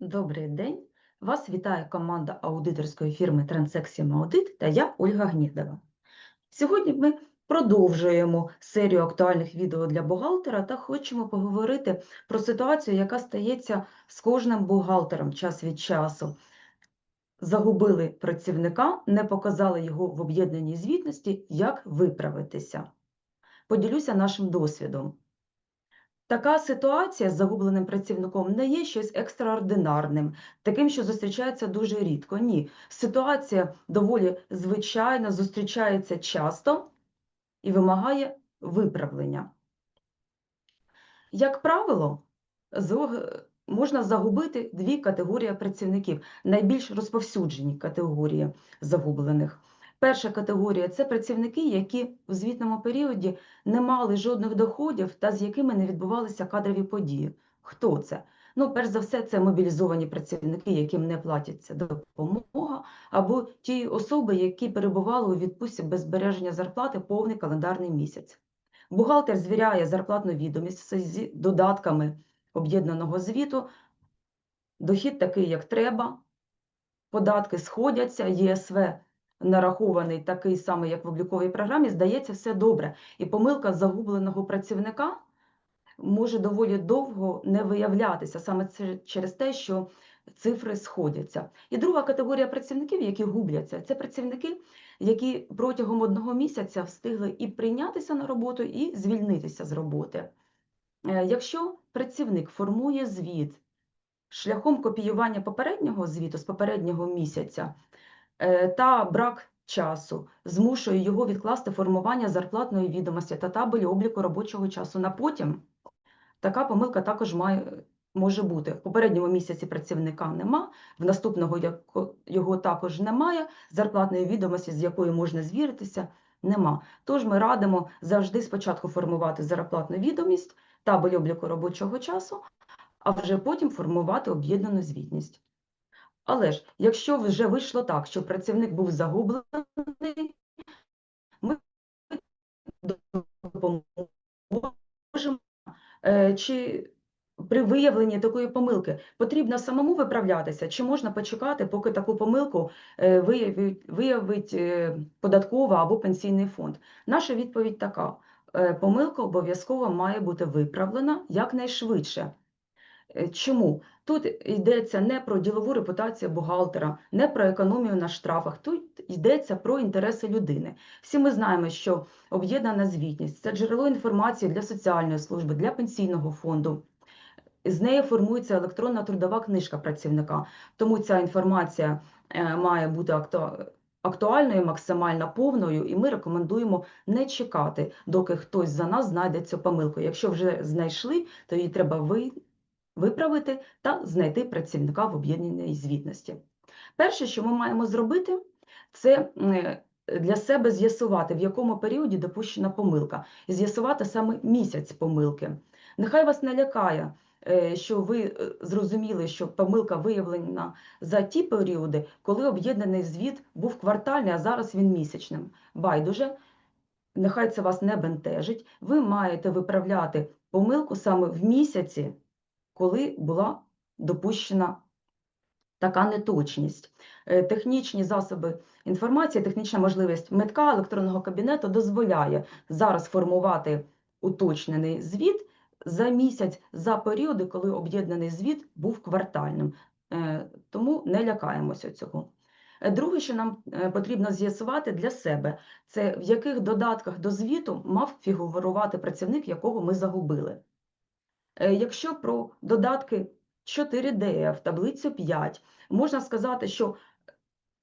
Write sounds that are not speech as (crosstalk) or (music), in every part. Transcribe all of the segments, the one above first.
Добрий день! Вас вітає команда аудиторської фірми Транзакціям Аудит та я Ольга Гнідова. Сьогодні ми продовжуємо серію актуальних відео для бухгалтера та хочемо поговорити про ситуацію, яка стається з кожним бухгалтером час від часу. Загубили працівника, не показали його в об'єднаній звітності, як виправитися. Поділюся нашим досвідом. Така ситуація з загубленим працівником не є щось екстраординарним, таким, що зустрічається дуже рідко. Ні, ситуація доволі звичайна, зустрічається часто і вимагає виправлення. Як правило, можна загубити дві категорії працівників, найбільш розповсюджені категорії загублених. Перша категорія це працівники, які в звітному періоді не мали жодних доходів та з якими не відбувалися кадрові події. Хто це? Ну, перш за все, це мобілізовані працівники, яким не платиться допомога, або ті особи, які перебували у відпустці без збереження зарплати повний календарний місяць. Бухгалтер звіряє зарплатну відомість з додатками об'єднаного звіту. Дохід такий, як треба, податки сходяться, ЄСВ нарахований такий самий, як в обліковій програмі, здається, все добре. І помилка загубленого працівника може доволі довго не виявлятися саме через те, що цифри сходяться. І друга категорія працівників, які губляться, це працівники, які протягом одного місяця встигли і прийнятися на роботу, і звільнитися з роботи. Е, Якщо працівник формує звіт шляхом копіювання попереднього звіту з попереднього місяця та брак часу змушує його відкласти формування зарплатної відомості та табелі обліку робочого часу на потім, така помилка також має, може бути. В попередньому місяці працівника нема, в наступного його також немає, зарплатної відомості, з якою можна звіритися, нема. Тож ми радимо завжди спочатку формувати зарплатну відомість, табель обліку робочого часу, а вже потім формувати об'єднану звітність. Але ж, якщо вже вийшло так, що працівник був загублений, ми допоможемо. Е, Чи при виявленні такої помилки потрібно самому виправлятися, чи можна почекати, поки таку помилку е, виявить, виявить е, податкова або пенсійний фонд? Наша відповідь така: помилка обов'язково має бути виправлена якнайшвидше. Чому? Тут йдеться не про ділову репутацію бухгалтера, не про економію на штрафах, тут йдеться про інтереси людини. Всі ми знаємо, що об'єднана звітність це джерело інформації для соціальної служби, для пенсійного фонду. З нею формується електронна трудова книжка працівника, тому ця інформація е, має бути акту- актуальною, максимально повною, і ми рекомендуємо не чекати, доки хтось за нас знайде цю помилку. Якщо вже знайшли, то її треба виправити та знайти працівника в об'єднаній звітності. Перше, що ми маємо зробити, це е, для себе з'ясувати, в якому періоді допущена помилка, і з'ясувати саме місяць помилки. Нехай вас не лякає, е, що ви е, зрозуміли, що помилка виявлена за ті періоди, коли об'єднаний звіт був квартальний, а зараз він місячним. Байдуже, нехай це вас не бентежить. Ви маєте виправляти помилку саме в місяці, коли була допущена така неточність. Е, Технічні засоби інформації, технічна можливість метка електронного кабінету дозволяє зараз формувати уточнений звіт за місяць, за періоди, коли об'єднаний звіт був квартальним. Е, Тому не лякаємося цього. Е, Друге, що нам потрібно з'ясувати для себе, це в яких додатках до звіту мав фігурувати працівник, якого ми загубили. Е, Якщо про додатки 4D в таблицю 5, можна сказати, що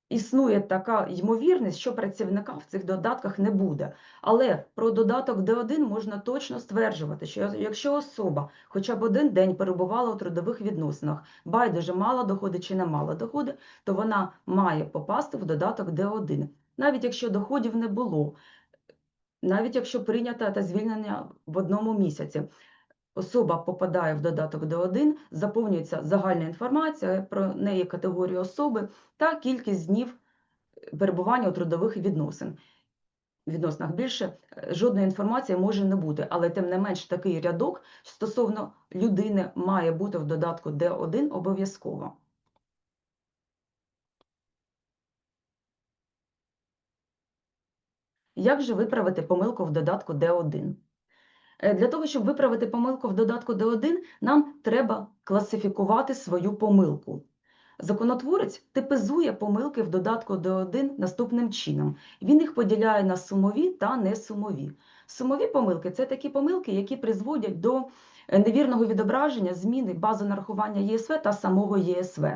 існує така ймовірність, що працівника в цих додатках не буде. Але про додаток D1 можна точно стверджувати, що якщо особа хоча б один день перебувала у трудових відносинах, байдуже мала доходи чи не мала доходи, то вона має попасти в додаток D1. Навіть якщо доходів не було, навіть якщо прийнята та звільнення в одному місяці особа попадає в додаток Д1, заповнюється загальна інформація про неї, категорію особи та кількість днів перебування у трудових відносин. відносинах більше е, жодної інформації може не бути, але тим не менш такий рядок стосовно людини має бути в додатку D1 обов'язково. Як же виправити помилку в додатку D1? Е, Для того, щоб виправити помилку в додатку D1, нам треба класифікувати свою помилку. Законотворець типизує помилки в додатку D1 наступним чином. Він їх поділяє на сумові та несумові. Сумові помилки це такі помилки, які призводять до е, невірного відображення зміни бази нарахування ЄСВ та самого ЄСВ.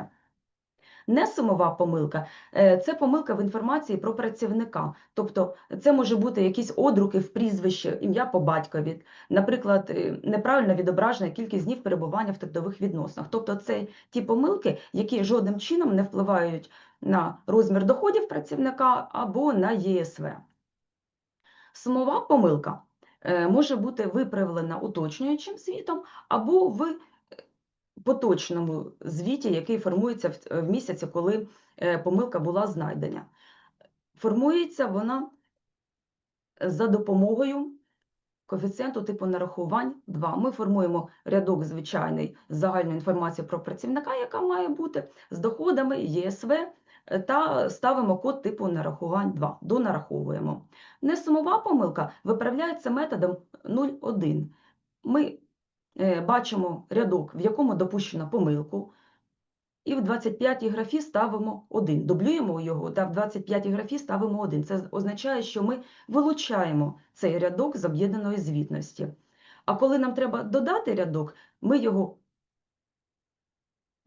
Несумова помилка е, це помилка в інформації про працівника. Тобто це може бути якісь одруки в прізвище, ім'я по батькові, наприклад, е, неправильно відображена кількість днів перебування в трудових відносинах. Тобто це ті помилки, які жодним чином не впливають на розмір доходів працівника або на ЄСВ. Сумова помилка е, може бути виправлена уточнюючим звітом або в поточному звіті, який формується в, в місяці, коли е, помилка була знайдена. Формується вона за допомогою коефіцієнту типу нарахувань 2. Ми формуємо рядок звичайний з загальною інформацією про працівника, яка має бути, з доходами ЄСВ, е, та ставимо код типу нарахувань 2, донараховуємо. Несумова помилка виправляється методом 0,1. Ми е, бачимо рядок, в якому допущено помилку, і в 25-й графі ставимо 1. Дублюємо його, та в 25-й графі ставимо 1. Це означає, що ми вилучаємо цей рядок з об'єднаної звітності. А коли нам треба додати рядок, ми його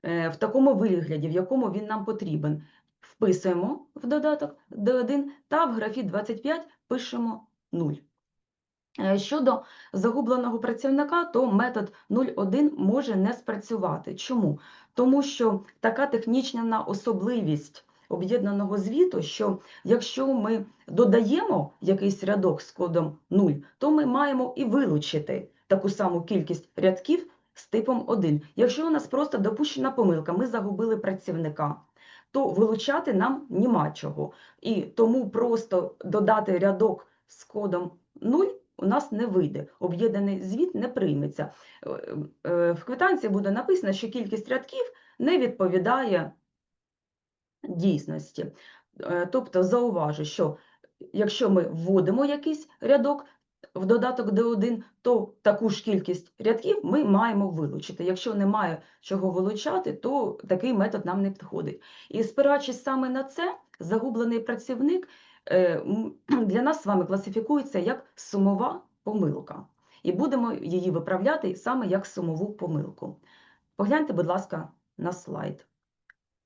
е, в такому вигляді, в якому він нам потрібен, вписуємо в додаток D1 та в графі 25 пишемо 0. Е, Щодо загубленого працівника, то метод 0.1 може не спрацювати. Чому? Тому що така технічна особливість об'єднаного звіту, що якщо ми додаємо якийсь рядок з кодом 0, то ми маємо і вилучити таку саму кількість рядків з типом 1. Якщо у нас просто допущена помилка, ми загубили працівника, то вилучати нам нема чого. І тому просто додати рядок з кодом 0 у нас не вийде. Об'єднаний звіт не прийметься. Е, е, В квитанції буде написано, що кількість рядків не відповідає дійсності. Е, Тобто зауважу, що якщо ми вводимо якийсь рядок в додаток D1, то таку ж кількість рядків ми маємо вилучити. Якщо немає чого вилучати, то такий метод нам не підходить. І спираючись саме на це, загублений працівник (clears throat) для нас з вами класифікується як сумова помилка. І будемо її виправляти саме як сумову помилку. Погляньте, будь ласка, на слайд.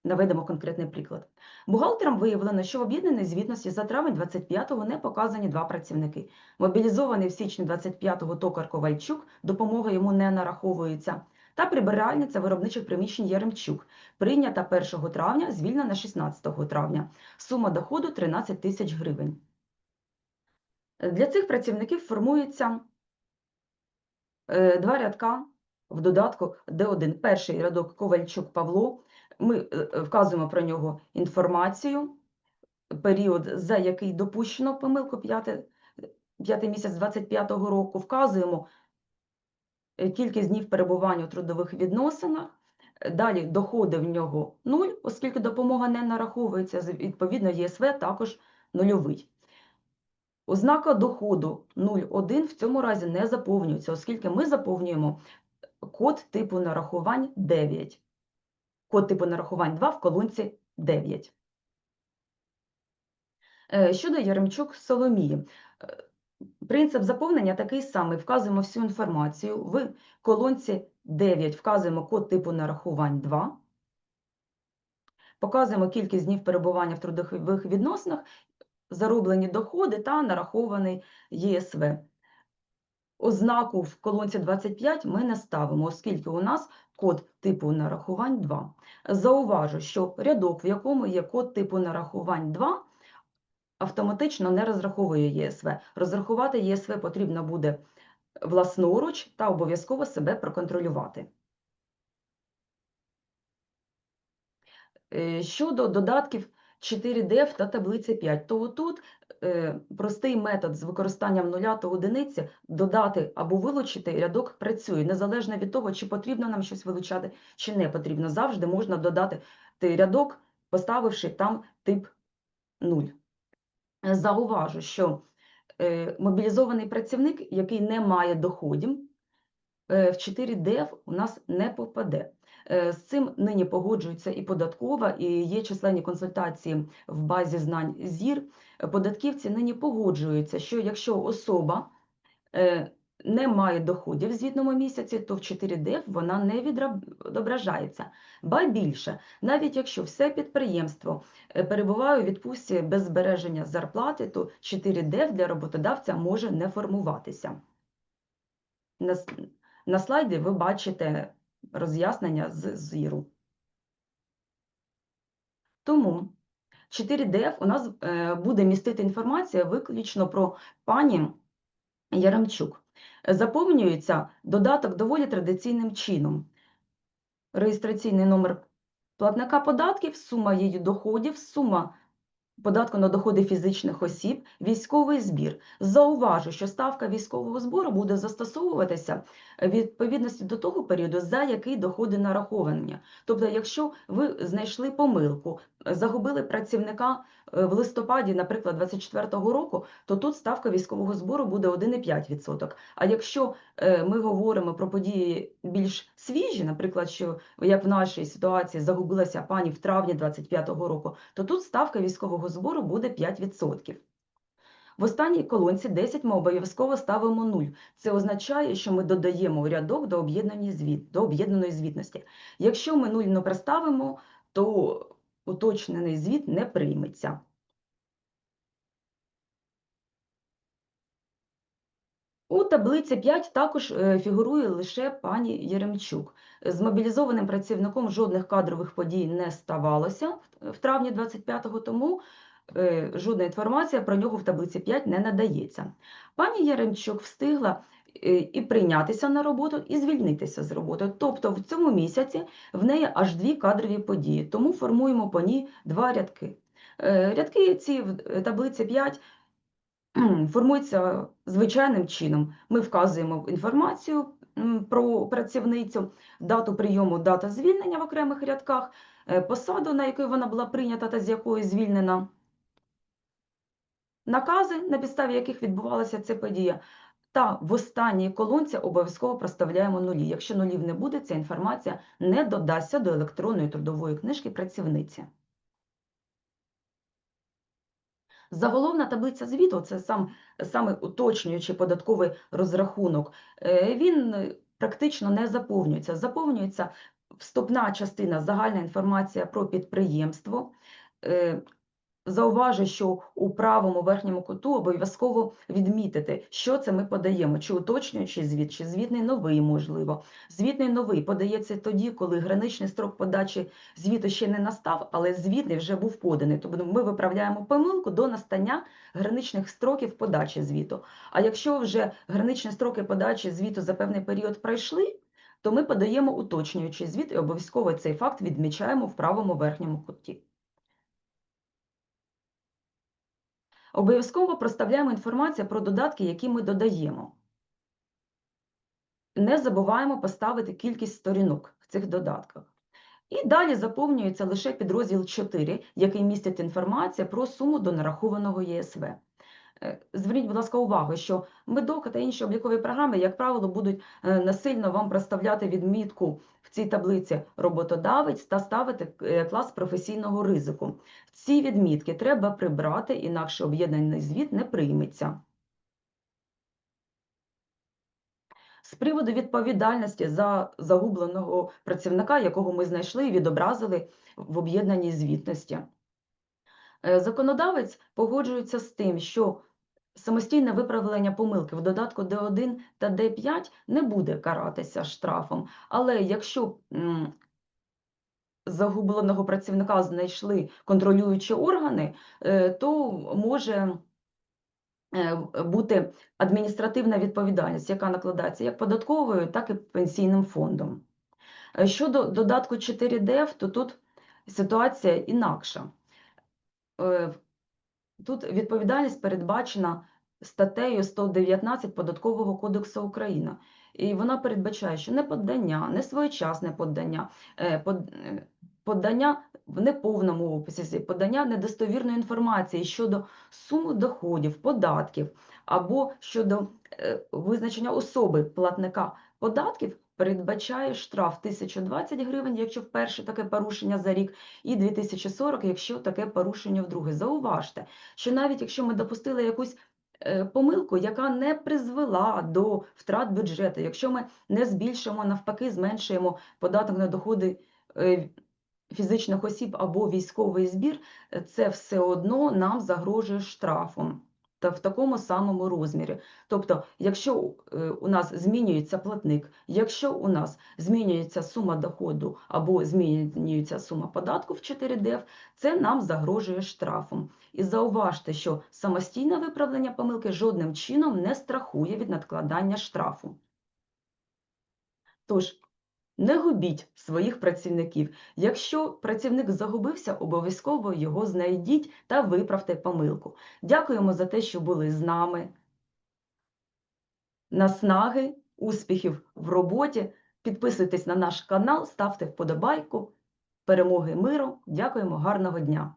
Наведемо конкретний приклад. Бухгалтерам виявлено, що в об'єднаній звітності за травень 25-го не показані два працівники. Мобілізований в січні 25-го токар Ковальчук, допомога йому не нараховується, та прибиральниця виробничих приміщень Яремчук, прийнята 1 травня, звільнена 16 травня. Сума доходу 13 тисяч гривень. Для цих працівників формується е, два рядка в додатку D1. Перший рядок Ковальчук Павло. Ми е, е, вказуємо про нього інформацію, період, за який допущено помилку 5, 5 місяць 25-го року, вказуємо кількість днів перебування у трудових відносинах. Е, Далі доходи в нього 0, оскільки допомога не нараховується, відповідно, ЄСВ також нульовий. Ознака доходу 0,1 в цьому разі не заповнюється, оскільки ми заповнюємо код типу нарахувань 9. Код типу нарахувань 2 в колонці 9. Е, Щодо Яремчук Соломії. Принцип заповнення такий самий. Вказуємо всю інформацію. В колонці 9 вказуємо код типу нарахувань 2. Показуємо кількість днів перебування в трудових відносинах, зароблені доходи та нарахований ЄСВ. Ознаку в колонці 25 ми не ставимо, оскільки у нас код типу нарахувань 2. Зауважу, що рядок, в якому є код типу нарахувань 2, автоматично не розраховує ЄСВ. Розрахувати ЄСВ потрібно буде власноруч та обов'язково себе проконтролювати. Е, Щодо додатків 4DF та таблиця 5, то отут е, простий метод з використанням нуля та одиниці додати або вилучити рядок працює, незалежно від того, чи потрібно нам щось вилучати, чи не потрібно. Завжди можна додати рядок, поставивши там тип 0. Зауважу, що е, мобілізований працівник, який не має доходів, е, в 4DF у нас не попаде. Е, З цим нині погоджується і податкова, і є численні консультації в базі знань ЗІР. Е, Податківці нині погоджуються, що якщо особа е, не має доходів в звітному місяці, то в 4DF вона не відображається. Ба більше, навіть якщо все підприємство е, перебуває у відпустці без збереження зарплати, то 4DF для роботодавця може не формуватися. На, на слайді ви бачите роз'яснення з ЗІРу. Тому 4DF у нас е, буде містити інформація виключно про пані Яремчук. Заповнюється додаток доволі традиційним чином. Реєстраційний номер платника податків, сума її доходів, сума податку на доходи фізичних осіб, військовий збір. Зауважу, що ставка військового збору буде застосовуватися відповідності до того періоду, за який доходи нараховані. Тобто, якщо ви знайшли помилку, загубили працівника е, в листопаді, наприклад, 24-го року, то тут ставка військового збору буде 1,5%. А якщо е, ми говоримо про події більш свіжі, наприклад, що як в нашій ситуації загубилася пані в травні 25-го року, то тут ставка військового збору буде 5%. В останній колонці 10 ми обов'язково ставимо 0. Це означає, що ми додаємо рядок до об'єднаної звіт, до об'єднаної звітності. Якщо ми 0 не приставимо, то уточнений звіт не прийметься. У таблиці 5 також е, фігурує лише пані Єремчук. З мобілізованим працівником жодних кадрових подій не ставалося в- травні 25-го, тому е, жодна інформація про нього в таблиці 5 не надається. Пані Яремчук встигла і прийнятися на роботу, і звільнитися з роботи. Тобто в цьому місяці в неї аж дві кадрові події, тому формуємо по ній два рядки. Е, Рядки ці в е, таблиці 5 формуються звичайним чином. Ми вказуємо інформацію про працівницю, дату прийому, дата звільнення в окремих рядках, е, посаду, на яку вона була прийнята та з якої звільнена, накази, на підставі яких відбувалася ця подія. Та в останній колонці обов'язково проставляємо нулі. Якщо нулів не буде, ця інформація не додасться до електронної трудової книжки працівниці. Заголовна таблиця звіту це сам саме уточнюючий податковий розрахунок. е, Він е, практично не заповнюється. Заповнюється вступна частина загальна інформація про підприємство. Зауважу, що у правому верхньому куту обов'язково відмітити, що це ми подаємо, чи уточнюючий звіт, чи звітний новий, можливо. Звітний новий подається тоді, коли граничний строк подачі звіту ще не настав, але звітний вже був поданий. Тобто ми виправляємо помилку до настання граничних строків подачі звіту. А якщо вже граничні строки подачі звіту за певний період пройшли, то ми подаємо уточнюючий звіт і обов'язково цей факт відмічаємо в правому верхньому куті. Обов'язково проставляємо інформацію про додатки, які ми додаємо. Не забуваємо поставити кількість сторінок в цих додатках. І далі заповнюється лише підрозділ 4, який містить інформацію про суму до нарахованого ЄСВ. Е, Зверніть, будь ласка, увагу, що медока та інші облікові програми, як правило, будуть е, насильно вам проставляти відмітку в цій таблиці роботодавець та ставити е, клас професійного ризику. Ці відмітки треба прибрати, інакше об'єднаний звіт не прийметься. З приводу відповідальності за загубленого працівника, якого ми знайшли і відобразили в об'єднаній звітності. Законодавець погоджується з тим, що самостійне виправлення помилки в додатку D1 та D5 не буде каратися штрафом, але якщо загубленого працівника знайшли контролюючі органи, е, то може е, бути адміністративна відповідальність, яка накладається як податковою, так і пенсійним фондом. Е, Щодо додатку 4DF, то тут ситуація інакша. Тут відповідальність передбачена статтею 119 Податкового кодексу України. І вона передбачає, що несвоєчасне подання, е, под- е, подання в неповному описі, подання недостовірної інформації щодо суми доходів, податків або щодо е, визначення особи платника податків передбачає штраф 1020 гривень, якщо вперше таке порушення за рік, і 2040, якщо таке порушення вдруге. Зауважте, що навіть якщо ми допустили якусь е, помилку, яка не призвела до втрат бюджету, якщо ми не збільшимо, навпаки, зменшуємо податок на доходи е, фізичних осіб або військовий збір, е, це все одно нам загрожує штрафом в такому самому розмірі. Тобто, якщо е, у нас змінюється платник, якщо у нас змінюється сума доходу або змінюється сума податку в 4 ДФ, це нам загрожує штрафом. І зауважте, що самостійне виправлення помилки жодним чином не страхує від надкладання штрафу. Тож, не губіть своїх працівників. Якщо працівник загубився, обов'язково його знайдіть та виправте помилку. Дякуємо за те, що були з нами. Наснаги, успіхів в роботі. Підписуйтесь на наш канал, ставте вподобайку. Перемоги миру. Дякуємо, гарного дня!